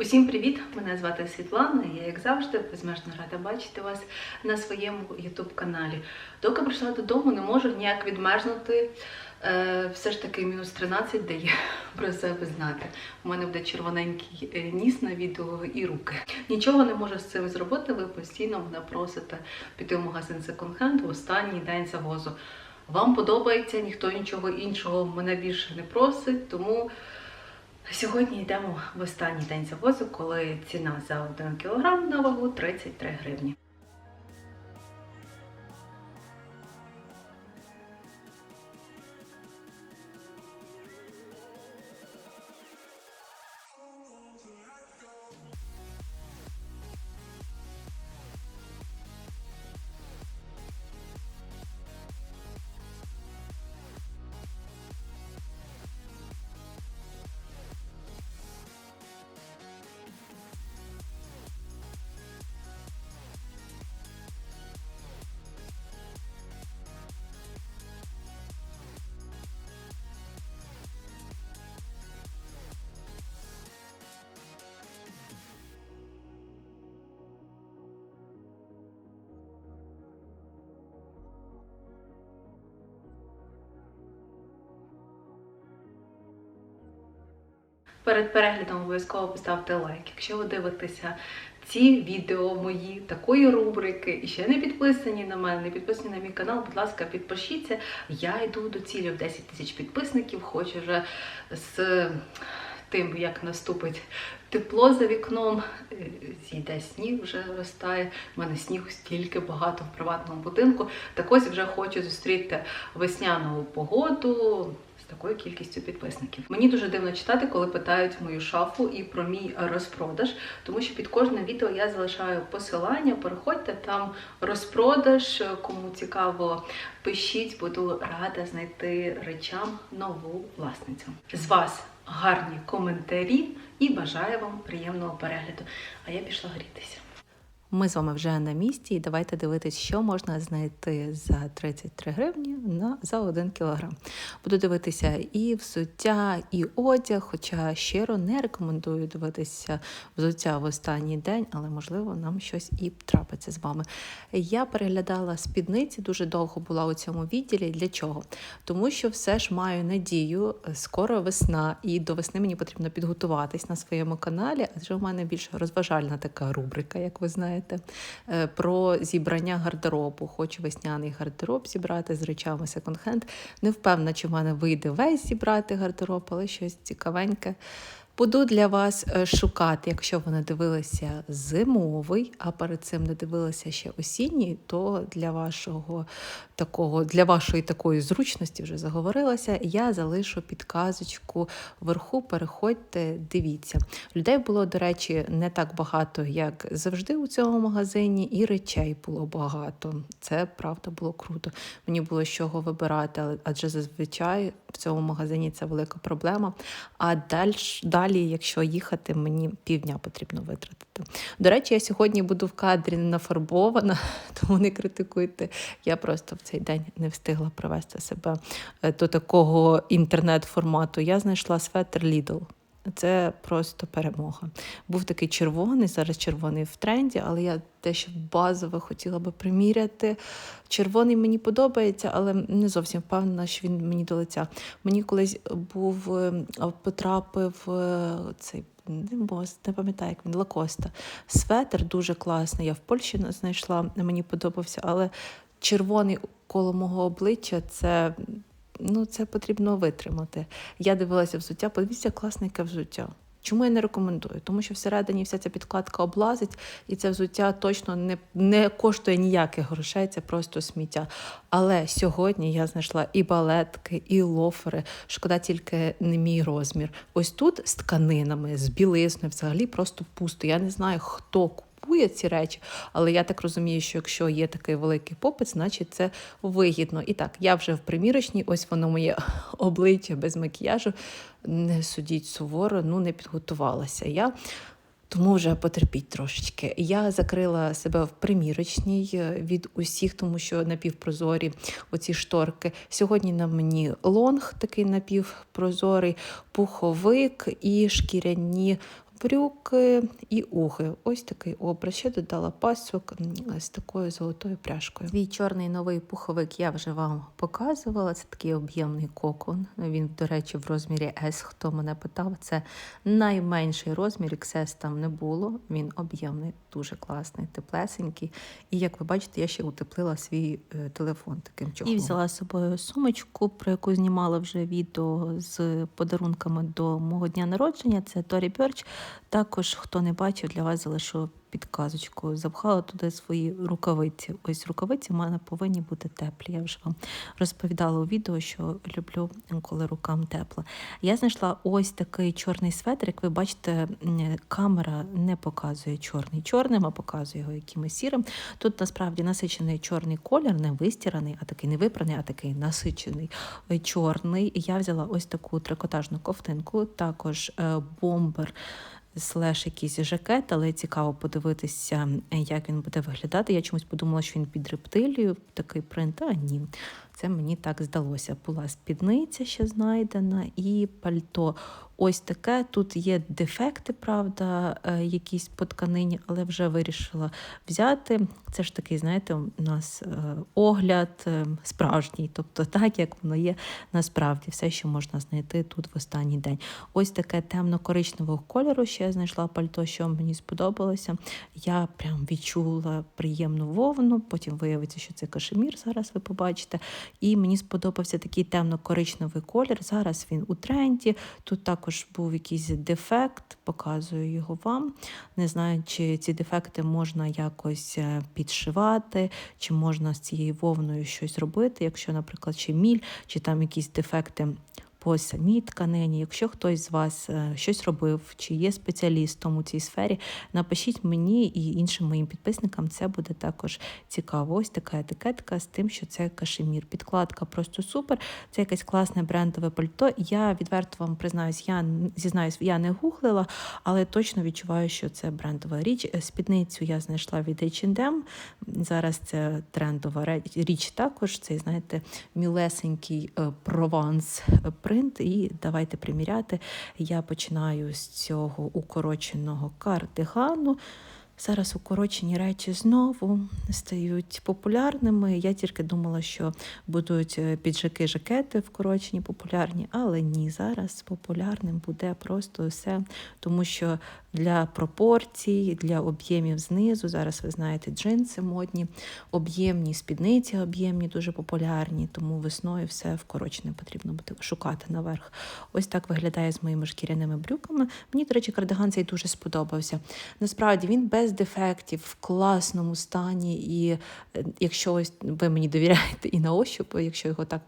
Усім привіт! Мене звати Світлана. Я, як завжди, безмежно рада бачити вас на своєму youtube каналі. Доки прийшла додому, не можу ніяк відмерзнути. Е, все ж таки мінус 13 дає про себе знати. У мене буде червоненький е, ніс на відео і руки. Нічого не можу з цим зробити. Ви постійно мене просите піти в магазин секонд-хенд в останній день завозу. Вам подобається, ніхто нічого іншого мене більше не просить, тому. Сьогодні йдемо в останній день завозу, коли ціна за 1 кг на вагу 33 гривні. Перед переглядом обов'язково поставте лайк. Якщо ви дивитеся ці відео мої, такої рубрики, і ще не підписані на мене, не підписані на мій канал, будь ласка, підпишіться. Я йду до цілі в 10 тисяч підписників, хочу вже з тим, як наступить тепло за вікном, зійде сніг, вже ростає. У мене снігу стільки багато в приватному будинку. Так ось вже хочу зустріти весняну погоду. Такою кількістю підписників. Мені дуже дивно читати, коли питають мою шафу і про мій розпродаж, тому що під кожним відео я залишаю посилання. Переходьте там розпродаж. Кому цікаво, пишіть, буду рада знайти речам нову власницю. З вас гарні коментарі і бажаю вам приємного перегляду. А я пішла грітися. Ми з вами вже на місці, і давайте дивитись, що можна знайти за 33 гривні на за 1 кілограм. Буду дивитися і взуття, і одяг, хоча щиро не рекомендую дивитися взуття в останній день, але можливо нам щось і трапиться з вами. Я переглядала спідниці, дуже довго була у цьому відділі. Для чого? Тому що все ж маю надію, скоро весна, і до весни мені потрібно підготуватись на своєму каналі, адже у мене більш розважальна така рубрика, як ви знаєте е, про зібрання гардеробу. Хочу весняний гардероб зібрати з речами секонд-хенд. Не впевнена, чи в мене вийде весь зібрати гардероб, але щось цікавеньке. Буду для вас е, шукати, якщо ви не зимовий, а перед цим не дивилися ще осінній, то для вашого такого, для вашої такої зручності вже заговорилася. Я залишу підказочку вверху. Переходьте, дивіться. Людей було, до речі, не так багато, як завжди у цьому магазині, і речей було багато. Це правда було круто. Мені було з чого вибирати, адже зазвичай в цьому магазині це велика проблема. А далі, далі, якщо їхати, мені півдня потрібно витратити. До речі, я сьогодні буду в кадрі нафарбована, тому не критикуйте. Я просто в цей день не встигла привести себе е, до такого інтернет-формату. Я знайшла светр Lidl. Це просто перемога. Був такий червоний, зараз червоний в тренді, але я дещо базове хотіла би приміряти. Червоний мені подобається, але не зовсім впевнена, що він мені до лиця. Мені колись був е, потрапив е, цей. Бос, не пам'ятаю, як він Лакоста. Светр дуже класний. Я в Польщі знайшла, мені подобався, але червоний коло мого обличчя це ну, це потрібно витримати. Я дивилася взуття, подивіться, класне яке взуття. Чому я не рекомендую? Тому що всередині вся ця підкладка облазить, і це взуття точно не, не коштує ніяких грошей, це просто сміття. Але сьогодні я знайшла і балетки, і лофери. Шкода тільки не мій розмір. Ось тут з тканинами, з білизною, взагалі просто пусто. Я не знаю, хто купує купує ці речі, але я так розумію, що якщо є такий великий попит, значить це вигідно. І так, я вже в примірочній, ось воно моє обличчя без макіяжу. Не судіть суворо, ну не підготувалася я. Тому вже потерпіть трошечки. Я закрила себе в примірочній е, від усіх, тому що напівпрозорі оці шторки. Сьогодні на мені лонг такий напівпрозорий, пуховик і шкіряні брюки і уги. Ось такий образ. Ще додала пасок з такою золотою пряжкою. Свій чорний новий пуховик я вже вам показувала. Це такий об'ємний кокон. Він, до речі, в розмірі S. Хто мене питав, це найменший розмір. XS там не було. Він об'ємний, дуже класний, теплесенький. І як ви бачите, я ще утеплила свій е, телефон таким чохлом. І взяла з собою сумочку, про яку знімала вже відео з подарунками до мого дня народження. Це Tory Burch. Також, хто не бачив, для вас залишу підказочку. Запхала туди свої рукавиці. Ось рукавиці в мене повинні бути теплі. Я вже вам розповідала у відео, що люблю, коли рукам тепло. Я знайшла ось такий чорний светр. Як ви бачите, камера не показує чорний чорним, а показує його якимось сірим. Тут насправді насичений чорний колір, не вистіраний, а такий не випраний, а такий насичений е, чорний. Я взяла ось таку трикотажну ковтинку, також е, бомбер. Слеш якийсь жакет, але цікаво подивитися, як він буде виглядати. Я чомусь подумала, що він під рептилію, такий принт, а ні. Це мені так здалося. Була спідниця ще знайдена, і пальто. Ось таке. Тут є дефекти, правда, е, якісь по тканині, але вже вирішила взяти. Це ж такий, знаєте, у нас е, огляд е, справжній, тобто так, як воно є насправді, все, що можна знайти тут в останній день. Ось таке темно-коричневого кольору. Ще я знайшла пальто, що мені сподобалося. Я прям відчула приємну вовну, потім виявиться, що це кашемір, зараз ви побачите. І мені сподобався такий темно-коричневий колір. Зараз він у тренді. Тут також був якийсь дефект, показую його вам. Не знаю, чи ці дефекти можна якось е, підшивати, чи можна з цією вовною щось робити, якщо, наприклад, чи міль, чи там якісь дефекти. По самій тканині, якщо хтось з вас е, щось робив, чи є спеціалістом у цій сфері, напишіть мені і іншим моїм підписникам, це буде також цікаво. Ось така етикетка з тим, що це кашемір. Підкладка просто супер. Це якесь класне брендове пальто. Я відверто вам признаюсь, я зізнаюсь, я не гуглила, але точно відчуваю, що це брендова річ. Е, Спідницю я знайшла від H&M. Зараз це трендова річ також. Це, знаєте, мілесенький прованс е, принт. І давайте приміряти. Я починаю з цього укороченого кардигану. Зараз укорочені речі знову стають популярними. Я тільки думала, що будуть е, піджаки, жакети вкорочені, популярні, але ні, зараз популярним буде просто все, тому що для пропорцій, для об'ємів знизу, зараз ви знаєте, джинси модні, об'ємні спідниці, об'ємні, дуже популярні, тому весною все вкорочене потрібно буде шукати наверх. Ось так виглядає з моїми шкіряними брюками. Мені, до речі, кардиган цей дуже сподобався. Насправді він без дефектів, в класному стані. І е, якщо ось ви мені довіряєте і на ощуп, якщо його так.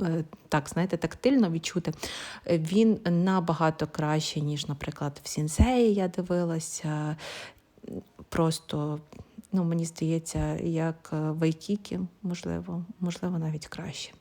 е, Так, знаєте, тактильно відчути, він набагато краще, ніж, наприклад, в Сінсеї я дивилася. Просто, ну, мені здається, як е, в Айкікі, можливо, можливо, навіть краще.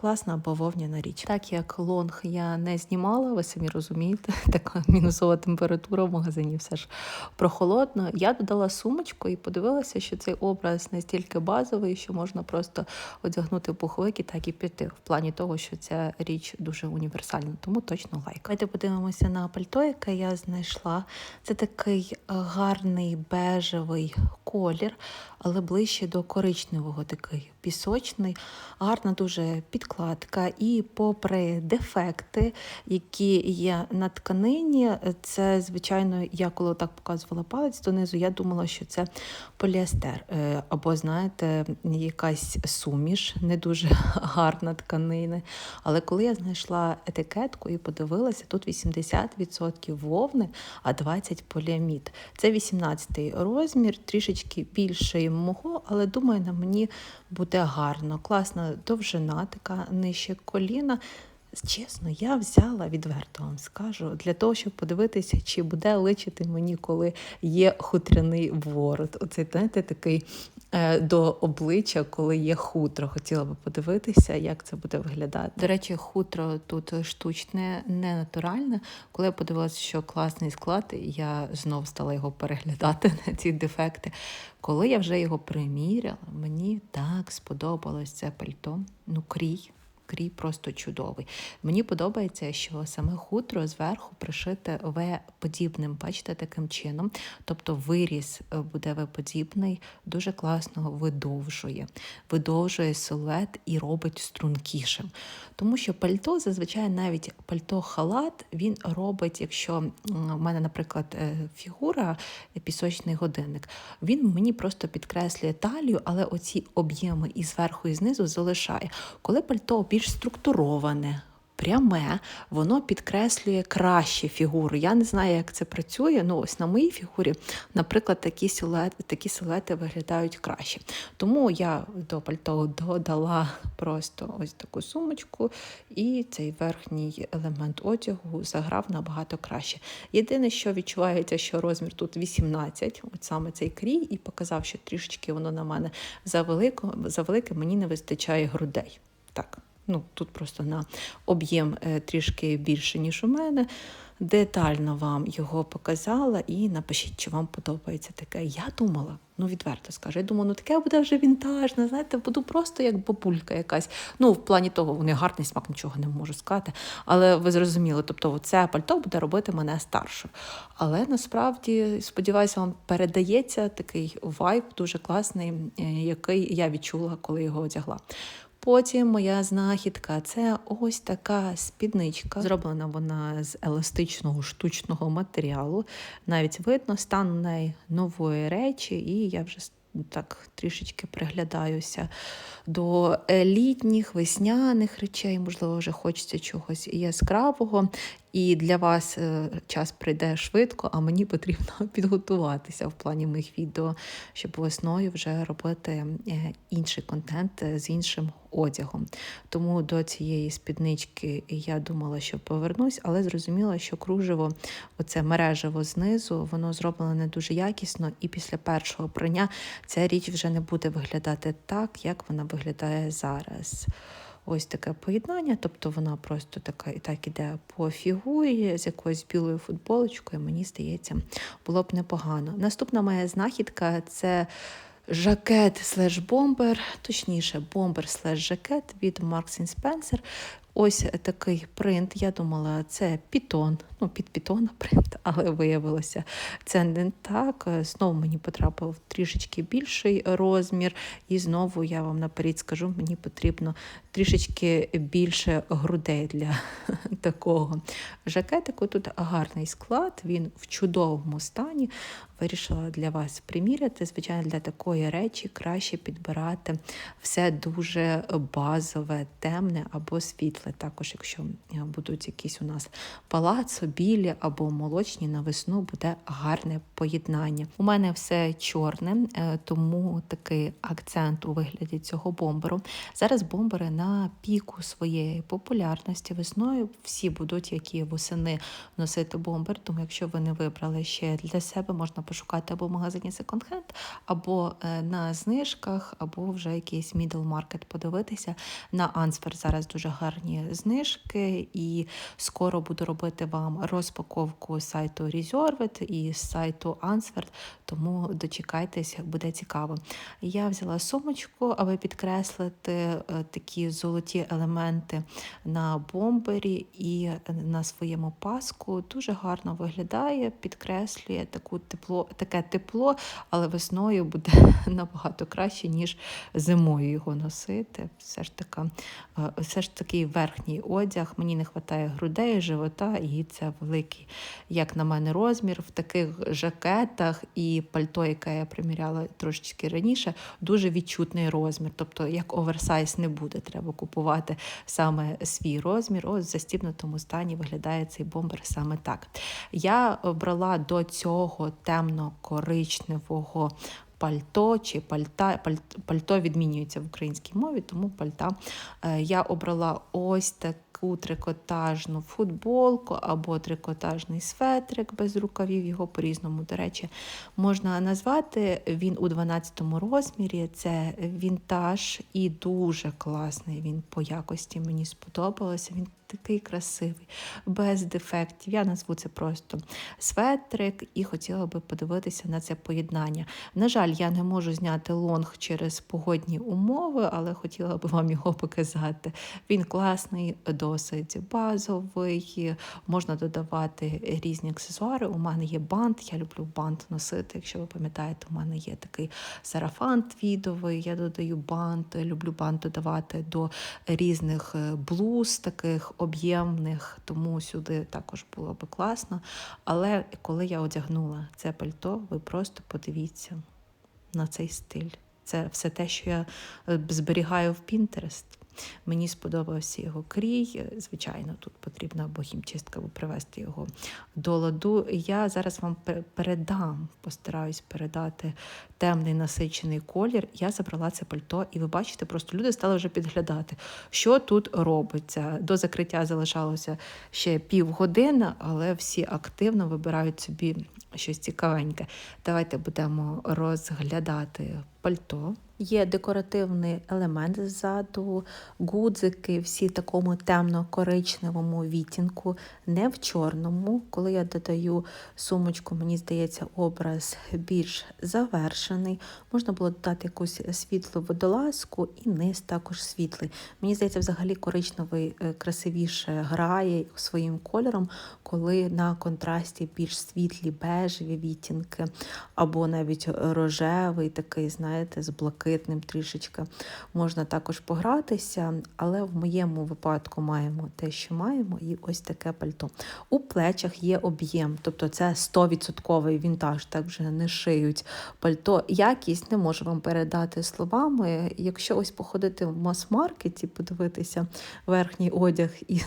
Класна бавовняна річ. Так як лонг я не знімала, ви самі розумієте, така мінусова температура в магазині все ж прохолодно. Я додала сумочку і подивилася, що цей образ настільки базовий, що можна просто одягнути пуховик і так і піти. В плані того, що ця річ дуже універсальна, тому точно лайк. Давайте подивимося на пальто, яке я знайшла. Це такий е, гарний бежевий колір, але ближче до коричневого, такий пісочний, гарна дуже підкладка. І попри дефекти, які є на тканині, це, звичайно, я коли так показувала палець донизу, я думала, що це поліестер. Е, Або, знаєте, якась суміш, не дуже гарна тканини. Але коли я знайшла етикетку і подивилася, тут 80% вовни, а 20% поліамід. Це 18 розмір, трішечки більший мого, але думаю, на мені буде гарно. Класна довжина, така нижче коліна. Чесно, я взяла відверто вам скажу для того, щоб подивитися, чи буде личити мені, коли є хутряний ворот. Оцей знаєте, такий до обличчя, коли є хутро. Хотіла би подивитися, як це буде виглядати. До речі, хутро тут штучне, не натуральне. Коли я подивилася, що класний склад, я знов стала його переглядати на ці дефекти. Коли я вже його приміряла, мені так сподобалось це пальто. Ну, крій крій просто чудовий. Мені подобається, що саме хутро зверху пришите В-подібним, бачите, таким чином. Тобто виріз е, буде В-подібний, дуже класно видовжує, видовжує силует і робить стрункішим. Тому що пальто, зазвичай навіть пальто-халат, він робить, якщо в мене, наприклад, е, фігура, е, пісочний годинник, він мені просто підкреслює талію, але оці об'єми і зверху, і знизу залишає. Коли пальто більш структуроване, пряме, воно підкреслює краще фігуру. Я не знаю, як це працює. Ну, ось на моїй фігурі, наприклад, такі силуети, такі силуети виглядають краще. Тому я до пальто додала просто ось таку сумочку, і цей верхній елемент одягу заграв набагато краще. Єдине, що відчувається, що розмір тут 18, от саме цей крій, і показав, що трішечки воно на мене завелике, мені не вистачає грудей. Так. Ну, тут просто на об'єм е, трішки більше, ніж у мене. Детально вам його показала і напишіть, чи вам подобається таке. Я думала, ну відверто скажу, я думала, ну таке буде вже вінтажне, знаєте, буду просто як бабулька якась. Ну, в плані того, вони гарний смак, нічого не можу сказати. Але ви зрозуміли, тобто це пальто буде робити мене старшою. Але насправді, сподіваюся, вам передається такий вайб дуже класний, е, який я відчула, коли його одягла. Потім моя знахідка це ось така спідничка. Зроблена вона з еластичного штучного матеріалу. Навіть видно стан неї нової речі, і я вже так трішечки приглядаюся до літніх, весняних речей. Можливо, вже хочеться чогось яскравого. І для вас е, час прийде швидко, а мені потрібно підготуватися в плані моїх відео, щоб весною вже робити е, інший контент е, з іншим одягом. Тому до цієї спіднички я думала, що повернусь, але зрозуміла, що кружево, оце мережево знизу, воно зроблено не дуже якісно, і після першого прання ця річ вже не буде виглядати так, як вона виглядає зараз. Ось таке поєднання, тобто вона просто така і так іде по фігурі з якоюсь білою футболочкою. Мені здається, було б непогано. Наступна моя знахідка це жакет слеш бомбер, точніше, бомбер слеш жакет від Marks Spencer. Ось такий принт. Я думала, це пітон, ну під пітона принт, але виявилося, це не так. Знову мені потрапив трішечки більший розмір, і знову я вам наперед скажу, мені потрібно трішечки більше грудей для такого жакетику. Тут гарний склад, він в чудовому стані. Вирішила для вас приміряти. Звичайно, для такої речі краще підбирати все дуже базове, темне або світле. Також, якщо будуть якісь у нас палацо, білі або молочні на весну, буде гарне поєднання. У мене все чорне, е, тому такий акцент у вигляді цього бомберу. Зараз бомбери на піку своєї популярності весною всі будуть, які восени носити бомбер. Тому, якщо ви не вибрали ще для себе, можна пошукати або в магазині Hand, або е, на знижках, або вже якийсь middle market подивитися. На Ансфер зараз дуже гарні знижки, і скоро буду робити вам розпаковку сайту Reserved і сайту Answer, тому дочекайтесь, буде цікаво. Я взяла сумочку, аби підкреслити е, такі золоті елементи на бомбері і на своєму паску. Дуже гарно виглядає, підкреслює таку тепло, таке тепло, але весною буде набагато краще, ніж зимою його носити. Все ж така, е, все ж такий верхній одяг. Мені не вистачає грудей, живота, і це великий, як на мене, розмір в таких жакетах і пальто, яке я приміряла трошечки раніше, дуже відчутний розмір. Тобто, як оверсайз не буде, треба купувати саме свій розмір. Ось в застібнутому стані виглядає цей бомбер саме так. Я брала до цього темно-коричневого. Пальто чи пальта, пальто, відмінюється в українській мові, тому пальта е, я обрала ось таку трикотажну футболку або трикотажний светрик без рукавів, його по-різному, до речі, можна назвати. Він у 12 розмірі. Це вінтаж і дуже класний. Він по якості мені сподобалося. Він такий красивий, без дефектів. Я назву це просто светрик і хотіла би подивитися на це поєднання. На жаль, я не можу зняти лонг через погодні умови, але хотіла би вам його показати. Він класний, досить базовий, можна додавати різні аксесуари. У мене є бант, я люблю бант носити. Якщо ви пам'ятаєте, у мене є такий сарафан твідовий, я додаю бант, люблю бант додавати до різних е, блуз, таких об'ємних, тому сюди також було би класно. Але коли я одягнула це пальто, ви просто подивіться на цей стиль. Це все те, що я е, зберігаю в Pinterest. Мені сподобався його крій. Звичайно, тут потрібна або хімчистка, привести його до ладу. Я зараз вам передам, постараюсь передати темний насичений колір. Я забрала це пальто, і ви бачите, просто люди стали вже підглядати, що тут робиться. До закриття залишалося ще півгодини, але всі активно вибирають собі щось цікавеньке. Давайте будемо розглядати пальто. Є декоративний елемент ззаду, гудзики, всі в такому темно-коричневому відтінку, не в чорному. Коли я додаю сумочку, мені здається, образ більш завершений. Можна було додати якусь світлу водолазку і низ також світлий. Мені здається, взагалі коричневий е, красивіше грає своїм кольором, коли на контрасті більш світлі бежеві відтінки, або навіть рожевий, такий, знаєте, з блакитним трішечки. Можна також погратися, але в моєму випадку маємо те, що маємо, і ось таке пальто. У плечах є об'єм, тобто це 100% вінтаж, так вже не шиють пальто. Якість не можу вам передати словами. Якщо ось походити в мас-маркеті, подивитися верхній одяг і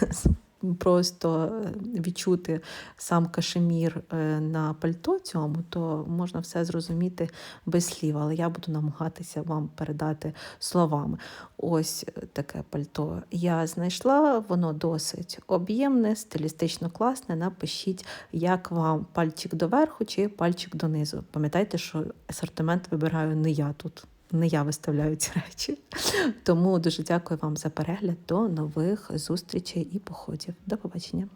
просто е, відчути сам кашемір е, на пальто цьому, то можна все зрозуміти без слів, але я буду намагатися вам передати словами. Ось е, таке пальто я знайшла, воно досить об'ємне, стилістично класне. Напишіть, як вам пальчик доверху чи пальчик донизу. Пам'ятайте, що асортимент вибираю не я тут. Не я виставляю ці речі. Тому дуже дякую вам за перегляд. До нових зустрічей і походів. До побачення.